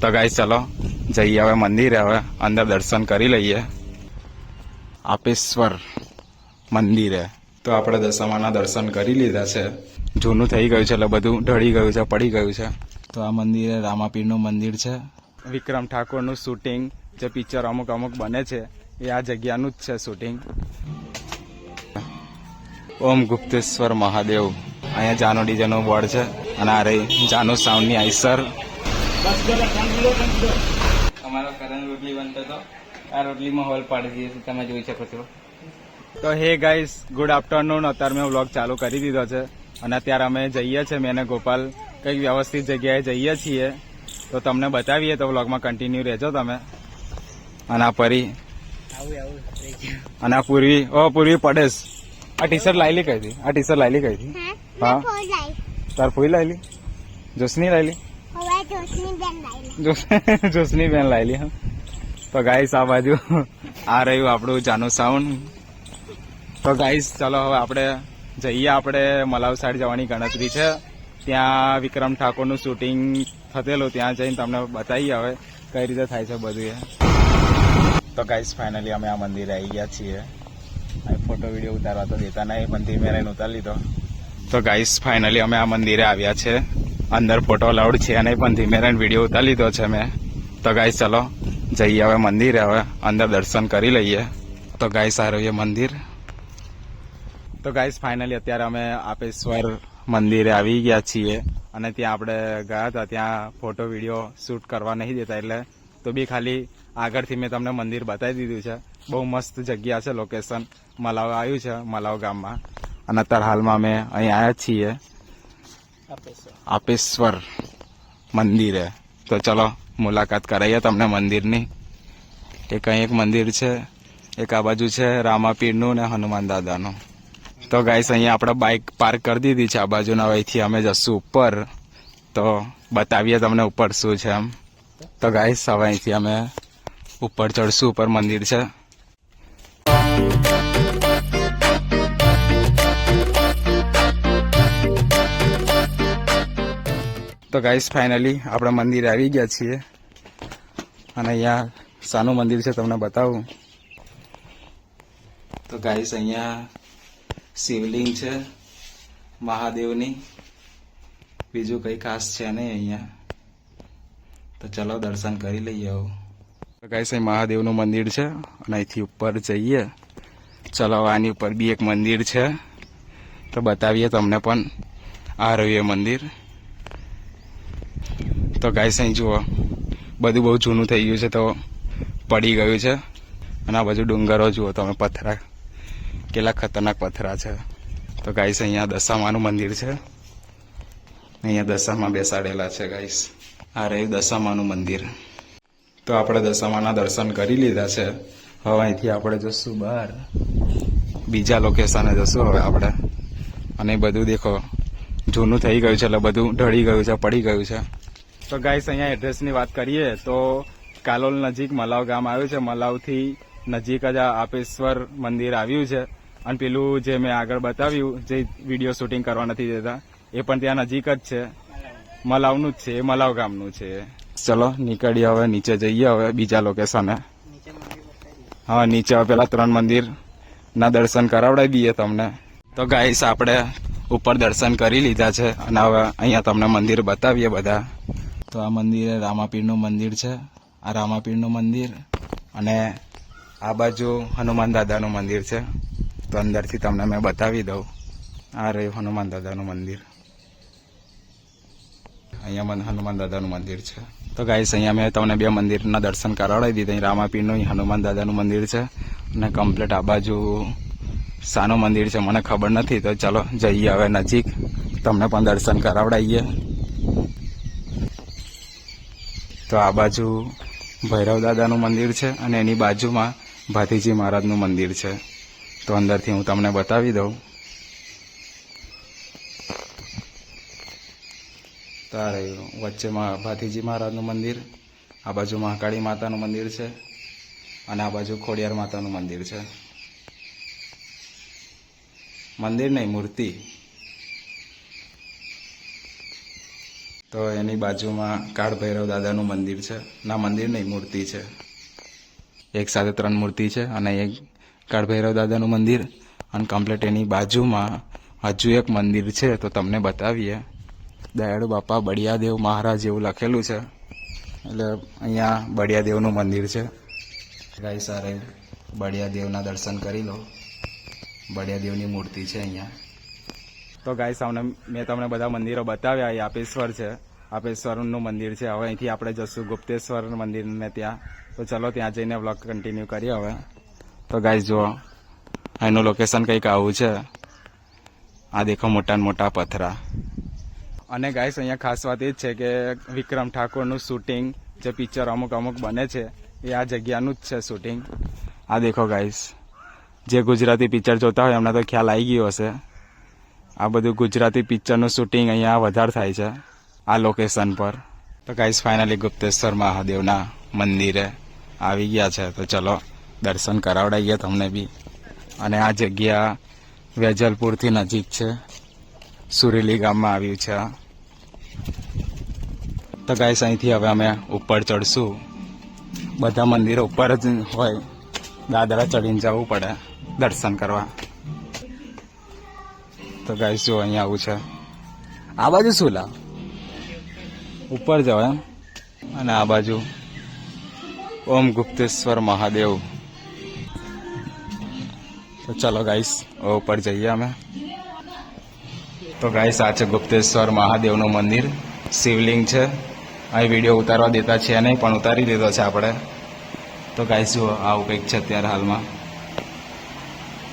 તો ગાઈ ચલો જઈએ હવે મંદિરે, હવે અંદર દર્શન કરી લઈએ. આપેશ્વર મંદિરે. તો આપણે દશામાના દર્શન કરી લીધા છે. જૂનું થઈ ગયું છે, એટલે બધું ઢળી ગયું છે, પડી ગયું છે. તો આ મંદિરે રામાપીરનું મંદિર છે. વિક્રમ ઠાકોરનું શૂટિંગ જે પિક્ચર અમુક અમુક બને છે, એ આ જગ્યાનું જ છે શૂટિંગ ઓમ ગુપ્તેશ્વર મહાદેવ. અહીંયા જાનો ડીજેનો બોર્ડ છે, અને આ રહી જાનો સાઉન્ડની આઈસર. અમારો કરણ રોટલી બનતો હતો આ રોટલીમાં હોલ પાડી દીધી છે તમે જોઈ શકો છો. તો હે ગાઈસ ગુડ આફ્ટરનૂન. અત્યારે મેં વ્લોગ ચાલુ કરી દીધો છે અને અત્યારે અમે જઈએ છીએ મેં અને ગોપાલ કંઈક વ્યવસ્થિત જગ્યાએ જઈએ છીએ. તો તમને બતાવીએ તો વ્લોગમાં કન્ટિન્યુ રહેજો તમે. અને આ પરી અને આ પૂર્વી ઓ પૂર્વી પડેશ. આ ટી શર્ટ લાયલી કઈ હતી? આ ટી શર્ટ લાયલી કઈ હતી? હા? તાર ફૂઈ લાયલી? જોશની લાયલી? જોશની બેન લાયલી હા. તો ગાઈસ આ બાજુ આ રહ્યું આપણું જાનું સાઉન્ડ તો ગાઈસ ચલો હવે આપણે જઈએ આપણે મલાવ સાઈડ જવાની ગણતરી છે. ત્યાં વિક્રમ ઠાકોરનું શૂટિંગ થતેલું, ત્યાં જઈને તમને બતાવીએ હવે કઈ રીતે થાય છે બધું એ. તો ગાઈસ ફાઇનલી અમે આ મંદિરે આવી ગયા છીએ. ફોટો વીડિયો ઉતારવા તો દેતા નહીં, પણ ધીમે રહીને ઉતારી લીધો. તો ગાઈસ ફાઇનલી અમે આ મંદિરે આવ્યા છે. અંદર ફોટો અલાઉડ છે અને પણ ધીમે રહીને વીડિયો ઉતારી લીધો છે મેં. તો ગાય ચલો, જઈએ હવે મંદિરે. હવે અંદર દર્શન કરી લઈએ. તો ગાય સારું એ મંદિર. તો ગાઈસ ફાઇનલી અત્યારે અમે આપેશ્વર મંદિરે આવી ગયા છીએ. અને ત્યાં આપણે ગયા હતા. ત્યાં ફોટો વીડિયો શૂટ કરવા નહીં દેતા. એટલે તો બી ખાલી આગળથી મેં તમને મંદિર બતાવી દીધું છે. બહુ મસ્ત જગ્યા છે લોકેશન મલાવ આવ્યું છે, મલાવ ગામમાં. અને અત્યારે હાલમાં અમે અહીં આવ્યા છીએ. આપેશ્વર મંદિરે તો ચલો, મુલાકાત કરાવીએ તમને મંદિરની. એક અહીં એક મંદિર છે, એક આ બાજુ છે રામાપીરનું ને હનુમાન દાદાનું. તો ગાઈસ અહીંયા આપણે બાઇક પાર્ક કરી દીધી છે આ બાજુના અહીંથી અમે જશું ઉપર. તો બતાવીએ તમને ઉપર શું છે એમ. તો ગાઈસ હવે અહીંથી અમે ઉપર ચડશું, ઉપર મંદિર છે. તો ગાઈસ ફાઇનલી આપણે મંદિરે આવી ગયા છીએ. અને અહીંયા સાનું મંદિર છે, તમને બતાવું. તો ગાઈસ અહીંયા શિવલિંગ છે, મહાદેવની. બીજું કંઈ ખાસ છે નહીં અહીંયા. તો ચલો દર્શન કરી લઈએ આવું તો ગાઈસ અહીં મહાદેવનું મંદિર છે, અને અહીંથી ઉપર જઈએ. ચલો આની ઉપર બી એક મંદિર છે. તો બતાવીએ તમને પણ આ રહ્યું મંદિર. તો ગાય અહીં જુઓ. બધું બહુ જૂનું થઈ ગયું છે તો પડી ગયું છે. અને આ બાજુ ડુંગરો જુઓ તમે, પથરા. કેટલા ખતરનાક પથરા છે. તો ગાઈસ અહીંયા દશામાનું મંદિર છે. અહીંયા દશામાં બેસાડેલા છે ગાઈસ આ રહ્યું દશામાનું મંદિર. તો આપણે દશામાના દર્શન કરી લીધા છે. હવે અહીંથી આપણે જશું બહાર. બીજા લોકેશને જશું હવે આપણે. અને બધું દેખો, જૂનું થઈ ગયું છે એટલે બધું ઢળી ગયું છે, પડી ગયું છે. તો ગાઈસ અહીંયા એડ્રેસની વાત કરીએ તો કાલોલ નજીક મલાવ ગામ આવ્યું છે. મલાવથી નજીક જ આ આપેશ્વર મંદિર આવ્યું છે. અને પેલું જે મેં આગળ બતાવ્યું, જે વીડિયો શૂટિંગ કરવા નથી દેતા, એ પણ ત્યાં નજીક જ છે. મલાવનું જ છે, એ મલાવ ગામનું છે. ચલો, નીકળીએ હવે, નીચે જઈએ હવે બીજા લોકેશને હા, નીચે હવે પેલા ત્રણ મંદિર ના દર્શન કરાવડાવી દઈએ તમને. તો ગાઈસ આપણે ઉપર દર્શન કરી લીધા છે. અને હવે અહીંયા તમને મંદિર બતાવીએ બધા. તો આ મંદિર રામાપીરનું મંદિર છે. આ રામાપીરનું મંદિર અને આ બાજુ હનુમાન દાદાનું મંદિર છે. તો અંદરથી તમને મેં બતાવી દઉં. આ રહ્યું હનુમાન દાદાનું મંદિર. અહીંયા મને હનુમાન દાદાનું મંદિર છે. તો ગાઈસ અહીંયા મેં તમને બે મંદિરના દર્શન કરાવડાવી દીધા. રામાપીરનું હનુમાન દાદાનું મંદિર છે. અને કમ્પ્લીટ આ બાજુ શાનું મંદિર છે. મને ખબર નથી. તો ચલો જઈએ હવે નજીક. તમને પણ દર્શન કરાવડાવીએ. તો આ બાજુ ભૈરવ દાદાનું મંદિર છે અને એની બાજુમાં ભાતીજી મહારાજનું મંદિર છે. તો અંદરથી હું તમને બતાવી દઉં. તો આ રહ્યું. વચ્ચેમાં ભાતીજી મહારાજનું મંદિર, આ બાજુ મહાકાળી માતાનું મંદિર છે અને આ બાજુ ખોડિયાર માતાનું મંદિર છે. મંદિર નહીં, મૂર્તિ. તો એની બાજુમાં કાળ ભૈરવ દાદાનું મંદિર છે. ના, મંદિર નહીં, મૂર્તિ છે. એક સાથે ત્રણ મૂર્તિ છે અને એક કાળ ભૈરવ દાદાનું મંદિર અને કમ્પ્લીટ એની બાજુમાં હજુ એક મંદિર છે, તો તમને બતાવીએ. દયાળુ બાપા બળિયાદેવ મહારાજ એવું લખેલું છે. એટલે અહીંયા બળિયાદેવનું મંદિર છે. ગાઈ સારે બળિયાદેવના દર્શન કરી લો. બળિયાદેવની મૂર્તિ છે અહીંયા. તો ગાઈસ અમને, મેં તમને બધા મંદિરો બતાવ્યા, એ આપેશ્વર છે. આપેશ્વરનું મંદિર છે. હવે અહીંથી આપણે જશું ગુપ્તેશ્વર મંદિરને ત્યાં. તો ચલો ત્યાં જઈને બ્લોગ કન્ટિન્યુ કરીએ હવે. તો ગાઈસ જુઓ. એનું લોકેશન કંઈક આવું છે. આ દેખો મોટા મોટા પથરા. અને ગાઈસ અહીંયા ખાસ વાત એ જ છે કે વિક્રમ ઠાકોરનું શૂટિંગ જે પિક્ચર અમુક અમુક બને છે, એ આ જગ્યાનું જ છે શૂટિંગ આ દેખો ગાઈસ જે ગુજરાતી પિક્ચર જોતા હોય એમને તો ખ્યાલ આવી ગયો હશે. આ બધું ગુજરાતી પિક્ચરનું શૂટિંગ અહીંયા વધારે થાય છે, આ લોકેશન પર. તો ગાઈસ ફાઇનલી ગુપ્તેશ્વર મહાદેવના મંદિરે આવી ગયા છે. તો ચલો, દર્શન કરાવડાવીએ તમને બી. અને આ જગ્યા વેજલપુરથી નજીક છે. સુરેલી ગામમાં આવ્યું છે. તો ગાઈસ અહીંથી હવે અમે ઉપર ચડશું. બધા મંદિરો ઉપર જ હોય. દાદરા ચડીને જવું પડે. દર્શન કરવા. તો ગાઈસ જો અહીંયા આવું છે. આ બાજુ શું લા? ઉપર જાવ એમ. અને આ બાજુ ઓમ ગુપ્તેશ્વર મહાદેવ. તો ચલો ગાઈસ ઉપર જઈએ અમે. તો ગાઈસ આ છે ગુપ્તેશ્વર મહાદેવનું મંદિર. શિવલિંગ છે. અહીં વીડિયો ઉતારવા દેતા છે નહીં, પણ ઉતારી દીધો છે આપણે. તો ગાઈસ જુઓ, આવું કંઈક છે અત્યારે હાલમાં.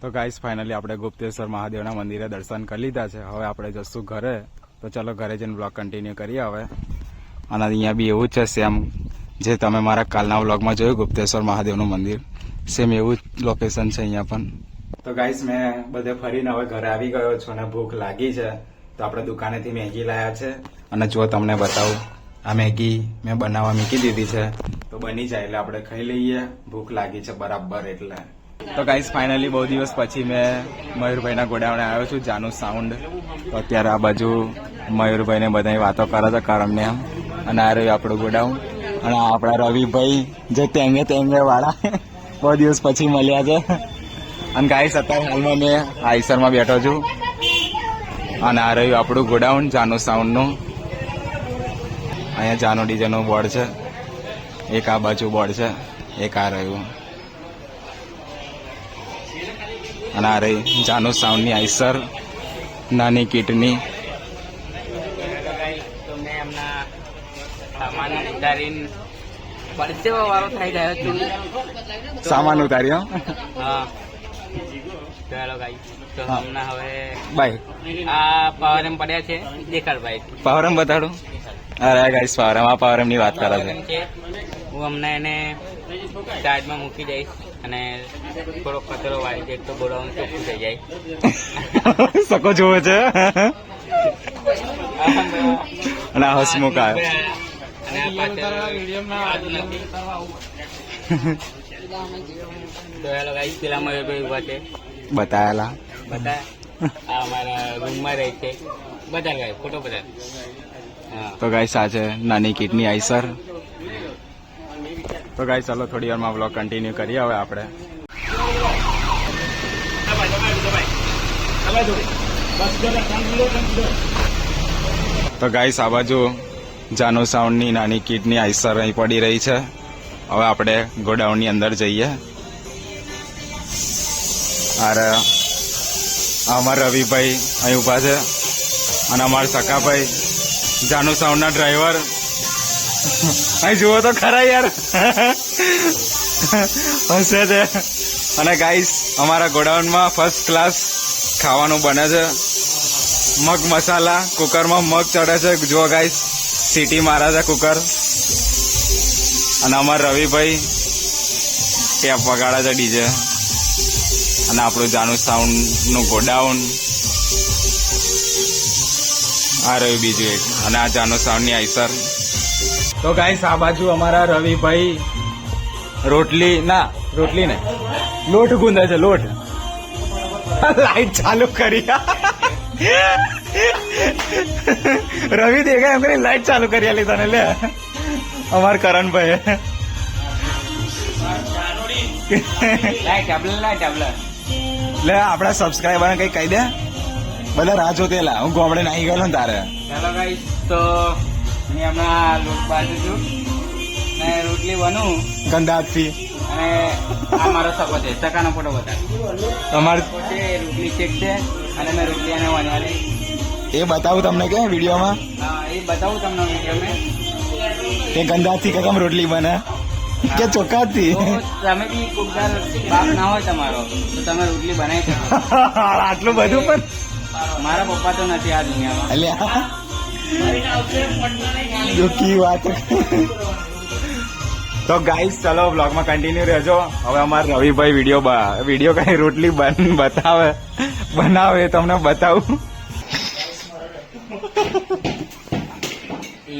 તો ગાઈસ ફાઇનલી આપણે ગુપ્તેશ્વર મહાદેવના મંદિરે દર્શન કરી લીધા છે. હવે આપણે જશું ઘરે. તો ચલો ઘરે જઈને બ્લોગ કન્ટિન્યુ કરીએ હવે. અને અહીંયા બી એવું જ છે સેમ જે તમે મારા કાલના બ્લોગમાં જોયું, ગુપ્તેશ્વર મહાદેવનું મંદિર. સેમ એવું જ લોકેશન છે અહીંયા પણ. તો ગાઈસ મેં બધે ફરીને હવે ઘરે આવી ગયો છું અને ભૂખ લાગી છે. તો આપણે દુકાનેથી મેગી લાયા છે. અને જો તમને બતાવું. આ મેગી મેં બનાવવા મૂકી દીધી છે. તો બની જાય એટલે આપણે ખાઈ લઈએ. ભૂખ લાગી છે બરાબર એટલે. તો ગાઈસ ફાઇનલી બહુ દિવસ પછી મેં મયુરભાઈના ગોડાઉને આવ્યો છું, જાનું સાઉન્ડ તો અત્યારે આ બાજુ મયુરભાઈને બધા વાતો કરે છે, કરમને એમ. અને આ રહ્યું આપણું ગોડાઉન. અને આપણા રવિભાઈ જે તેંગે તેંગે વાળા બહુ દિવસ પછી મળ્યા છે. અને ગાઈસ અત્યારે હાલમાં મેં આઈસરમાં બેઠો છું. અને આ રહ્યું આપણું ગોડાઉન, જાનુ સાઉન્ડનું અહીંયા જાનુ ડીજેનું બોર્ડ છે. એક આ બાજુ બોર્ડ છે, એક આ રહ્યું. અને આ રહી જાનુ સાઉન્ડની આઈસર, નાની કીટની. સામાન ઉતાર્યો? ચાલો ગાઈ તો હમણાં હવે બાય. આ પાવર એમ પડ્યા છે દેખાડ ભાઈ પાવરમ બતાડું? અરે ગાઈસ પાવરમ. આ પાવરમ વાત કરે હું હમણાં એને ચાર્જમાં મૂકી દઈશ. અને થોડો કચરો વાળી જાય તો બોલાવવાનું ચોખ્ખું થઈ જાય. સકો જોવે છે. અને આ હસમુખ આવે આજ બતાયેલા. તો ગાઈસ આ નાની કીટની આઈસર. તો ગાય ચાલો થોડી વારમાં બ્લોગ કન્ટિન્યુ કરીએ હવે આપણે. તો ગાઈસ આ બાજુ જાનુ સાઉન્ડની નાની કીટની આઈસર અહીં પડી રહી છે. હવે આપણે ગોડાઉનની અંદર જઈએ. અરે અમારા રવિભાઈ અહીં ઊભા છે. અને અમારા સકાભાઈ જાનુ સાઉન્ડના ડ્રાઈવર અહીં જુઓ તો ખરા યાર. હશે છે. અને ગાઈસ અમારા ગોડાઉનમાં ફર્સ્ટ ક્લાસ ખાવાનું બને છે. મગ મસાલા, કુકરમાં મગ ચડે છે. જુઓ ગાઈસ સીટી મારે છે કુકર. અને અમારા રવિભાઈ ટેપ વગાડે છે ડીજે. અને આપણું જાનુ સાઉન્ડનું ગોડાઉન. આ રહ્યું બીજું એક. અને આ જાનુ સાઉન્ડની આઈસર. તો ગાઈસ આ બાજુ અમારા રવિભાઈ રોટલી ના રોટલી ને લોટ ગુંદે છે લોટ. લાઈટ ચાલુ કરી. રવિ દેખાય એમ કરી લાઈટ ચાલુ કરી આલી તને લે. અમાર કરણભાઈ લે આપડા સબસ્ક્રાઈબર કઈ કહી દે. બધા રાહ જોતેલા હું ગોમડે નાહી ગયેલો ને તારે. ગાઈસ તો મેં હમણાં લોટ બાજુ છું. ને રોટલી બનું. ગંદાથી અને આ મારો સકો છે સકાનો ફોટો બતાવ પોતે રોટલી ચેક છે અને મેં રોટલી એને વણ્યાલી એ બતાવું તમને કે વિડીયોમાં? હા એ બતાવું તમને વિડીયોમાં. કે ગંદાથી કે કેમ રોટલી બને. કે ચોખ્ખાથી તો તમે બી કુકદાર બાપ ના હોય તમારો તો તમે રોટલી બનાવી શકો. આટલું બધું પણ? મારા પપ્પા તો નથી આ દુનિયામાં. જો કી વાત. તો ગાઈસ ચલો બ્લોગમાં કન્ટિન્યુ રહેજો. હવે અમાર રવિભાઈ વીડિયો વીડિયો કઈ રોટલી બન બતાવે બનાવે તમને બતાવું. એ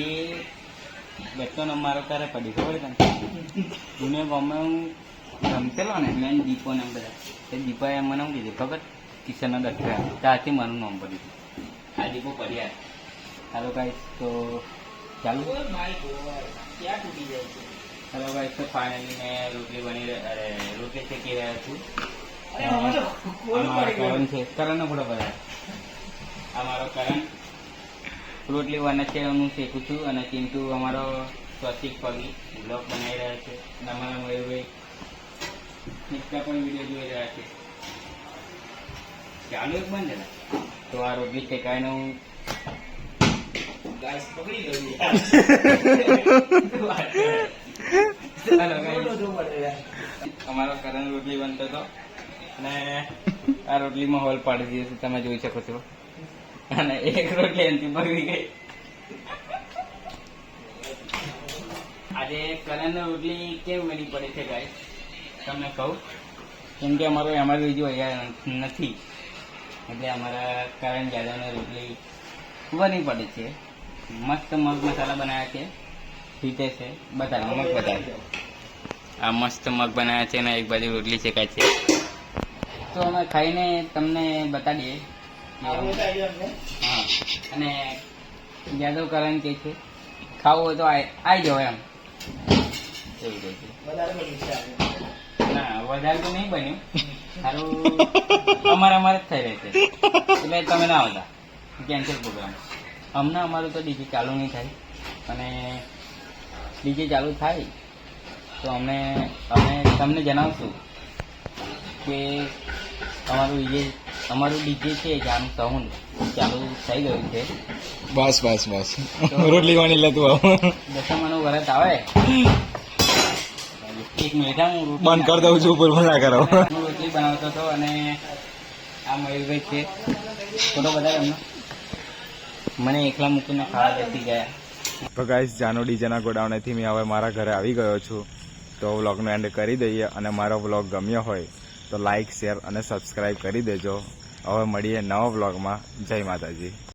બેઠો ને મારો તારે પડી ખબર તને? જૂને ગમે હું રમતેલો ને મેં દીપો ને બધા. તે દીપાએ મને શું કીધું ખબર? કિશનના દક્ષા ત્યાંથી મારું નામ પડ્યું આ દીપો પડ્યા હાલો ગાઈસ તો ચાલુ? હેલો ગાઈસ તો ફાઇનલી મેં રોટલી બની અરે રોટલી શેકી રહ્યા છું. આ મારો કરણ છે. કરણનો ફોટો કરણ. રોટલી બને છે હું શેકું છું અને ચિંટુ અમારો સ્વસ્તિક પગી બ્લોગ બનાવી રહ્યા છે. અને અમારા મયુરભાઈ નીચલા પણ વીડિયો જોઈ રહ્યા છે. ચાલુ એક બંધ તો આ રોટલી શેકાઈને હું ગાઈસ પકડી guys. અમારો કરણ રોટલી બનતો હતો. અને આ રોટલીમાં હોલ પાડી દીધો છે તમે જોઈ શકો છો. અને એક રોટલી એનથી બગડી ગઈ. આજે કરણ રોટલી કેમ બની પડે છે ગાય તમને કહું કેમ કે અમારો અમારી બીજું અહીંયા નથી. એટલે અમારા કરણ યાદવની રોટલી બની પડે છે. મસ્ત મગ મસાલા બનાવ્યા છે. છે. બતાવો. મગ બતાવો. આ મસ્ત મગ બનાવ્યા છે અને એક બાજુ રોટલી શેકાય છે. તો અમે ખાઈને તમને બતાડીએ. હા અને યાદવ કરણ કે છે ખાવું હોય તો આવી જાઓ એમ. એવું કહે છે. ના વધારે તો નહીં બન્યું. સારું અમારે અમારે જ થઈ રહેશે એટલે તમે ના આવતા. કેન્સલ પ્રોગ્રામ હમણાં અમારું તો ડીજે ચાલુ નહીં થાય. અને ડીજે ચાલુ થાય તો અમે અમે તમને જણાવશું કે અમારું ડીજે અમારું ડીજે છે જાનું સાઉન્ડ ચાલુ થઈ ગયું છે. બસ બસ બસ. રોટલી વાણી લેતું આવો. દસમાનું વરત આવે. એક મિનિટ હું બંધ કરી દઉં છું ઉપર ના કરો. હું રોટલી બનાવતો હતો અને આ મયુરભાઈ છે. ફોટો બધા એમનો. મને એકલા મૂકીને ખાવા બેસી ગયા. તો ગાઈસ જાનો ડીજેના ગોડાઉનેથી મેં હવે મારા ઘરે આવી ગયો છું. તો વ્લોગનો એન્ડ કરી દઈએ અને મારો વ્લોગ ગમ્યો હોય તો લાઈક શેર અને સબસ્ક્રાઈબ કરી દેજો. હવે મળીએ નવા વ્લોગમાં જય માતાજી.